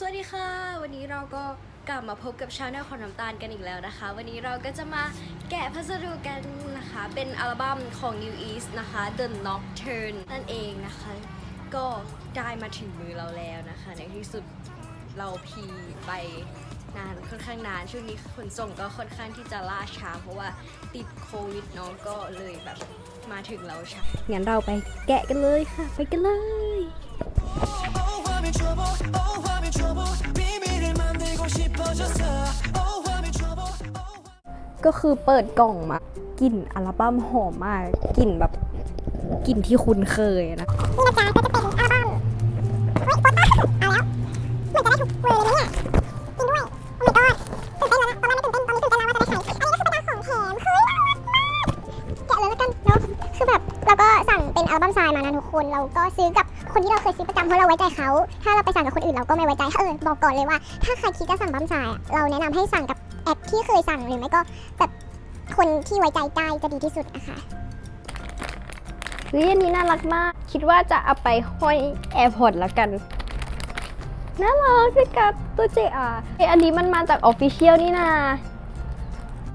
สวัสดีค่ะ วันนี้เราก็กลับมาพบกับชาแนลของน้ำตาลกันอีกแล้วนะคะ วันนี้เราก็จะมาแกะพัสดุกันนะคะ เป็นอัลบั้มของ New East นะคะ The Nocturne นั่นเองนะคะ ก็ได้มาถึงมือเราแล้วนะคะ ในที่สุดเราพีไปนานค่อนข้างนานช่วงนี้ขนส่งก็ค่อนข้างที่จะล่าช้าเพราะว่าติดโควิดเนาะก็เลยแบบมาถึงเราช้างั้นเราไปแกะกันเลยค่ะ ไปกันเลย ก็คือเปิดกล่องมากลิ่นอัลบั้มหอมมากกลิ่นแบบกลิ่นที่คุณเคยนะเนจจะเป็นอัลบั้มเฮ้ยอาแเหมือนจะได้ถูกเวเลยเนี่ยจริด้วยโอ้ my god ตื่นเแล้วนะตอรกไม่ตื่เต้นตอนนี้ตื่เล้วว่าจะได้ใช้อันสป็นของแถมเฮ้ยแกะเลยแล้วกันเนาะคือแบบเราก็สั่งเป็นอัลบั้มทรายมานะทุกคนเราก็ซื้อกับ คนที่เราเคยซื้อประจำเพราะเราไว้ใจเขา ถ้าเราไปสั่งกับคนอื่นเราก็ไม่ไว้ใจเออบอกก่อนเลยว่า ถ้าใครคิดจะสั่งบัมทรายอะเราแนะนำให้สั่งกับแอปที่เคยสั่งหรือไม่ก็แบบคนที่ไว้ใจได้จะดีที่สุดนะคะ เฮ้ยอันนี้น่ารักมาก คิดว่าจะเอาไปห้อยแอร์พอร์ตละกัน น่ารักพี่กับตัว JR เอ้ยอันนี้มันมาจากออฟฟิเชียลนี่นา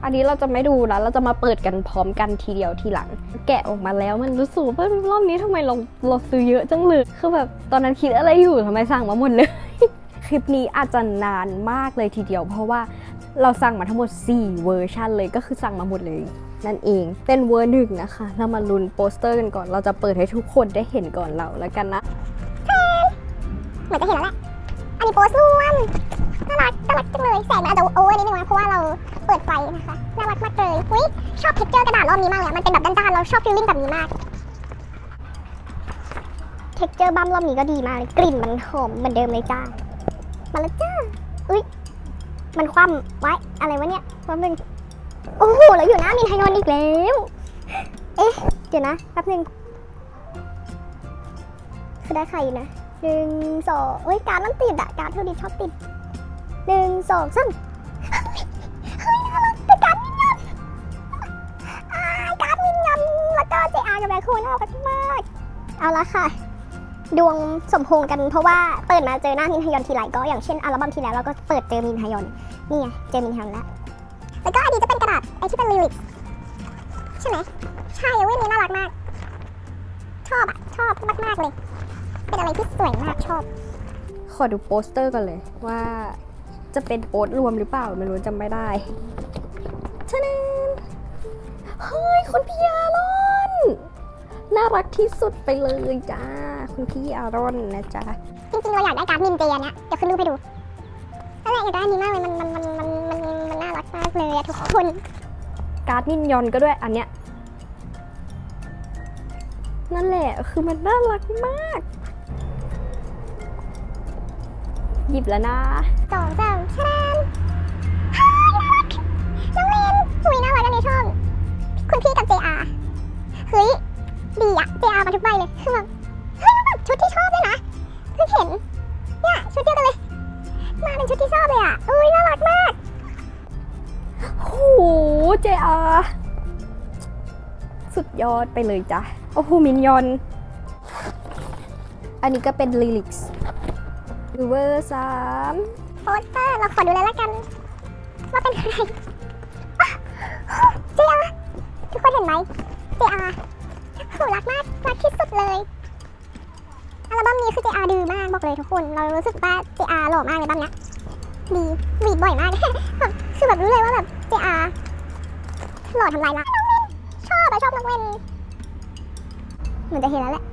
อันนี้เราจะไม่ดูแล้ว เราจะมาเปิดกันพร้อมกันทีเดียวทีหลัง แกะออกมาแล้วมันรู้สึกว่ารอบนี้ทำไมเราเราซื้อเยอะจังเลยคือแบบตอนนั้นคิดอะไรอยู่ทำไมสั่งมาหมดเลย คลิปนี้อาจจะนานมากเลยทีเดียว เพราะว่าเราสั่งมาทั้งหมด 4 เวอร์ชันเลยก็คือสั่งมาหมดเลยนั่นเองเป็นเวอร์หนึ่งนะคะ เรามาลุ้นโปสเตอร์กันก่อน เราจะเปิดให้ทุกคนได้เห็นก่อนเราแล้วกันนะเหมือนจะเห็นแล้วแหละ อันนี้โพสต์รวม น่ารักน่ารักจังเลยแสงมันอาจจะโอเวอร์นิดนึงนะเพราะว่าเราเปิดไฟนะคะน่ารักมากเลยอุ้ยชอบเท็กเจอร์กระดาษรอบนี้มากเลยมันเป็นแบบด้านๆเราชอบฟีลลิ่งแบบนี้มากเท็กเจอร์บั้มรอบนี้ก็ดีมากเลยกลิ่นมันหอมเหมือนเดิมเลยจ้ามาแล้วจ้าอุ้ยมันคว่ำไว้อะไรวะเนี่ยแป๊บนึงโอ้โหแล้วอยู่หน้ามินไฮยอนอีกแล้วเอ๊ะเดี๋ยวนะแป๊บนึงคือได้ใครนะหนึ่งสองเฮ้ยการมันติดอะการเท่าดีชอบติด หนึ่งสองสามเฮ้ยน่ารักเป็นการมินยอนอ่าการมินยอนแล้วก็เจอาร์กับแบคคูน่ารักมากเอาละค่ะ ดวงสมพงกันเพราะว่าเปิดมาเจอหน้ามินฮยอนทีไรก็อย่างเช่นอัลบั้มที่แล้วเราก็เปิดเจอมินฮยอนนี่ไงเจอมินฮยอนแล้วแล้วก็อันนี้จะเป็นกระดาษไอที่เป็นลิลิกใช่ไหมใช่เว้ยนี่น่ารักมาก ชอบอะชอบมากๆเลย เป็นอะไรที่สวยมากชอบ ขอดูโปสเตอร์กันเลยว่า จะเป็นโปสรวมหรือเปล่าไม่รู้จำไม่ได้ชะนันเฮ้ยคุณพี่อารอนน่ารักที่สุดไปเลยจ้า คุณพี่อารอนนะจ๊ะจริงๆเราอยากได้การ์ดมินเจอันเนี้ยเดี๋ยวขึ้นรูปให้ดูนั่นแหละอยากได้อันนี้มากเลยมันมันมันมันมันมันน่ารักมากเลยอะทุกคน การ์ดมินยอนก็ด้วยอันเนี้ยนั่นแหละคือมันน่ารักมาก หยิบแล้วนะสองสามชะนฮ่ายน่ารักน้องเลนหุยน่ารักอันนี้ชอบคุณพี่กับ JR เฮ้ย ดีอะ JR มาทุกใบเลยคือแบบเฮ้ยแล้วแบบชุดที่ชอบด้วยนะเพิ่งเห็น เนี่ยชุดเดียวกันเลย มาเป็นชุดที่ชอบเลยอะอุ้ยน่ารักมากโอ้โหเจอาสุดยอดไปเลยจ้ะ โอ้โห มินยอน อันนี้ก็เป็นลิลิกส์ เวอร์สามโปสเตอร์เราขอดูเลยละกัน ว่าเป็นใครเจอาทุกคนเห็นไหมเจอาโหรักมากรักที่สุดเลยอัลบั้มนี้คือเจอาดื้อมากบอกเลยทุกคน เรารู้สึกว่าเจอาหล่อมากเลยบั้มเนี้ยดีหวีดบ่อยมากคือแบบรู้เลยว่าแบบเจอาหล่อทำลายรักน้องเวนชอบอะชอบน้องเวนเหมือนจะเห็นแล้วแหละ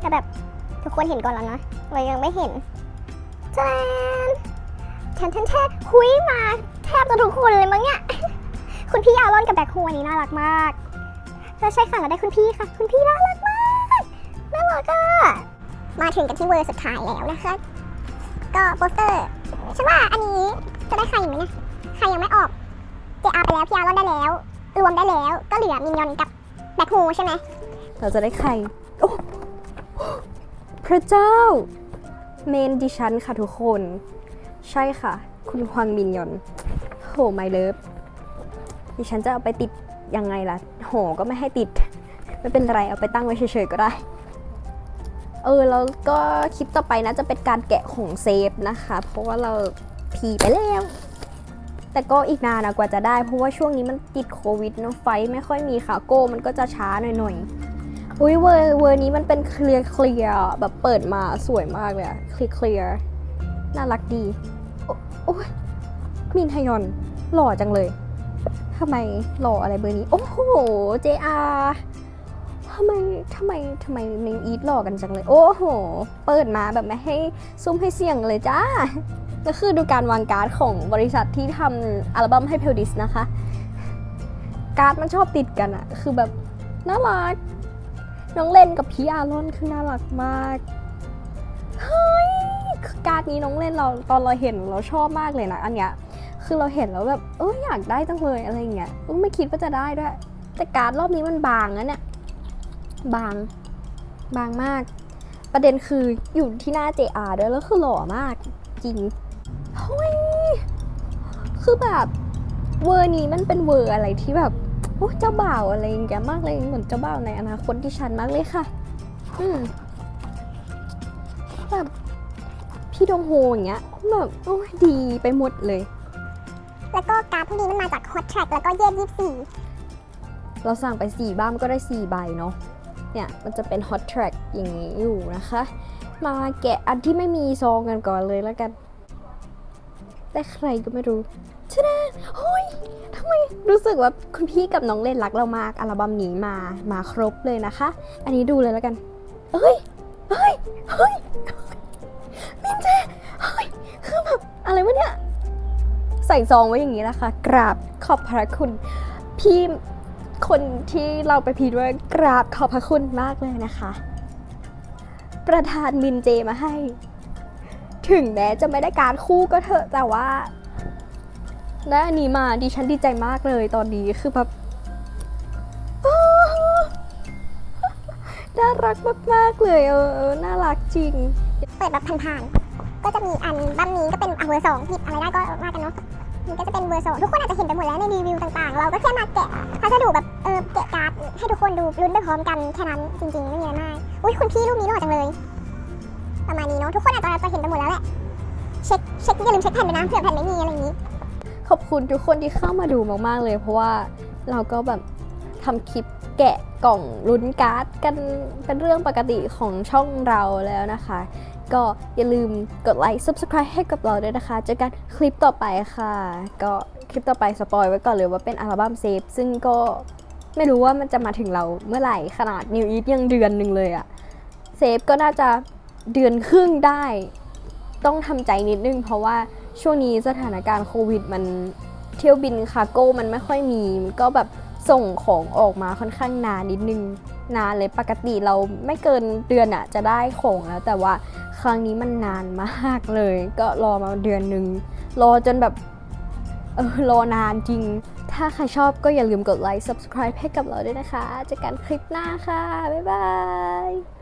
แต่แบบทุกคนเห็นก่อนแล้วนะเรายังไม่เห็น จนแทนแทนแทนคุยมา แทบจะทุกคนเลยมั้งเนี่ย คุณพี่อารอนกับแบคโฮอันนี้น่ารักมากแล้วใช่ค่ะเราได้คุณพี่ค่ะ คุณพี่น่ารักมากน่ารักอะมาถึงกันที่เวอร์สุดท้ายแล้วนะคะ ก็โปสเตอร์ฉันว่าอันนี้จะได้ใครอยู่ไหมเนี่ยใครยังไม่ออกเจอาไปแล้วพี่อารอนได้แล้ว รวมได้แล้วก็เหลือมินยอนกับแบคโฮใช่ไหมเราจะได้ใครโอ้พระเจ้า เมนดิฉันค่ะทุกคน ใช่ค่ะ คุณฮวังมินยอน โหไม่เลิฟดิฉันจะเอาไปติดยังไงล่ะ โหก็ไม่ให้ติด ไม่เป็นไรเอาไปตั้งไว้เฉยๆก็ได้ เออ แล้วก็คลิปต่อไปนะจะเป็นการแกะของเซฟนะคะ เพราะว่าเราผีไปแล้วแต่ก็อีกนานนะกว่าจะได้เพราะว่าช่วงนี้มันติดโควิดเนอะไฟไม่ค่อยมีค่ะโก้มันก็จะช้าหน่อยๆ อุ้ยเวอร์เวอร์นี้มันเป็นเคลียร์เคลียร์แบบเปิดมาสวยมากเลยเคลียร์เคลียร์น่ารักดี โอ้ยมินฮยอน หล่อจังเลยทำไมหล่ออะไรเบอร์นี้ โอ้โห JR ทำไมทำไมทำไมนิงอีทหล่อกันจังเลย โอ้โห เปิดมาแบบไม่ให้ซุ้มให้เสียงเลยจ้าก็คือดูการวางการ์ดของบริษัทที่ทำอัลบั้มให้เพลดิสนะคะ การ์ดมันชอบติดกันอะคือแบบน่ารัก น้องเล่นกับพี่อารอนคือน่ารักมากเฮ้ยคือการ์ดนี้น้องเล่นเราตอนเราเห็นเราชอบมากเลยนะอันเนี้ยคือเราเห็นแล้วแบบเอออยากได้จังเลยอะไรอย่างเงี้ยไม่คิดว่าจะได้ด้วย แต่การ์ดรอบนี้มันบางนะเนี่ยบางบางมาก ประเด็นคืออยู่ที่หน้า JR ด้วยแล้วคือหล่อมากจริงเฮ้ยคือแบบเวอร์นี้มันเป็นเวอร์อะไรที่แบบ โอ้เจ้าบ่าวอะไรอย่างเงี้ยมากเลยเหมือนเจ้าบ่าวในอนาคตที่ฉันมากเลยค่ะ อืมแบบพี่ดงโฮอย่างเงี้ยแบบโอ้ยดีไปหมดเลย แล้วก็การ์ดพวกนี้มันมาจาก Hot Track แล้วก็เย่ยี่สี่เราสั่งไป4บ้านก็ได้4ใบเนาะเนี่ยมันจะเป็น hot track อย่างนี้อยู่นะคะ มาแกะอันที่ไม่มีซองกันก่อนเลยแล้วกันได้ใครก็ไม่รู้ ชนะเฮ้ยทำไมรู้สึกว่าคุณพี่กับน้องเล่นรักเรามากอัลบั้มนี้มามาครบเลยนะคะ อันนี้ดูเลยแล้วกันเฮ้ยเฮ้ยเฮ้ยมินเจเฮ้ยคือแบบอะไรวะเนี่ยใส่ซองไว้อย่างนี้นะคะ กราบขอบพระคุณ พี่คนที่เราไปพีด้วยกราบขอบพระคุณมากเลยนะคะ ประธานมินเจมาให้ ถึงแม้จะไม่ได้การคู่ก็เถอะแต่ว่า ได้อันนี้มาดิฉันดีใจมากเลยตอนนี้คือแบบน่ารักมาก ๆ เลยเออน่ารักจริง เปิดแบบผ่านๆก็จะมีอันบั้มนี้ก็เป็นอะเวอร์สองหยิบอะไรได้ก็ว่ากันเนาะมันก็จะเป็นเวอร์สองทุกคนอาจจะเห็นไปหมดแล้วในรีวิวต่างๆ เราก็แค่มาแกะพัสดุแบบเออแกะการ์ดให้ทุกคนดูลุ้นไปพร้อมกันแค่นั้นจริงๆ ไม่มีอะไรมากอุ้ยคุณพี่รูปนี้หล่อจังเลย ประมาณนี้เนาะทุกคนอาจจะจะเห็นไปหมดแล้วแหละเช็คเช็คอย่าลืมเช็คแผ่นด้วยนะเผื่อแผ่นไม่มีอะไรอย่างนี้ ขอบคุณทุกคนที่เข้ามาดูมาก ๆ เลย เพราะว่าเราก็แบบทำคลิปแกะกล่องลุ้นการ์ดกันเป็นเรื่องปกติของช่องเราแล้วนะคะ ก็อย่าลืมกดไลค์ subscribe ให้กับเราด้วยนะคะ เจอกันคลิปต่อไปค่ะ ก็คลิปต่อไปสปอยไว้ก่อนเลยว่าเป็นอัลบั้มเซฟ ซึ่งก็ไม่รู้ว่ามันจะมาถึงเราเมื่อไหร่ขนาดนิวอีทยังเดือนหนึ่งเลยอะเซฟก็น่าจะเดือนครึ่งได้ ต้องทำใจนิดนึงเพราะว่า ช่วงนี้สถานการณ์โควิด มันเที่ยวบินคาร์โก้มันไม่ค่อยมีมันก็แบบส่งของออกมาค่อนข้างนานนิดนึงนานเลยปกติเราไม่เกินเดือนอะจะได้ของแล้ว แต่ว่าครั้งนี้มันนานมากเลย ก็รอมาเดือนหนึ่งรอจนแบบเออรอนานจริง ถ้าใครชอบก็อย่าลืมกดไลค์ subscribe ให้กับเราด้วยนะคะเจอกันคลิปหน้าค่ะ บ๊ายบาย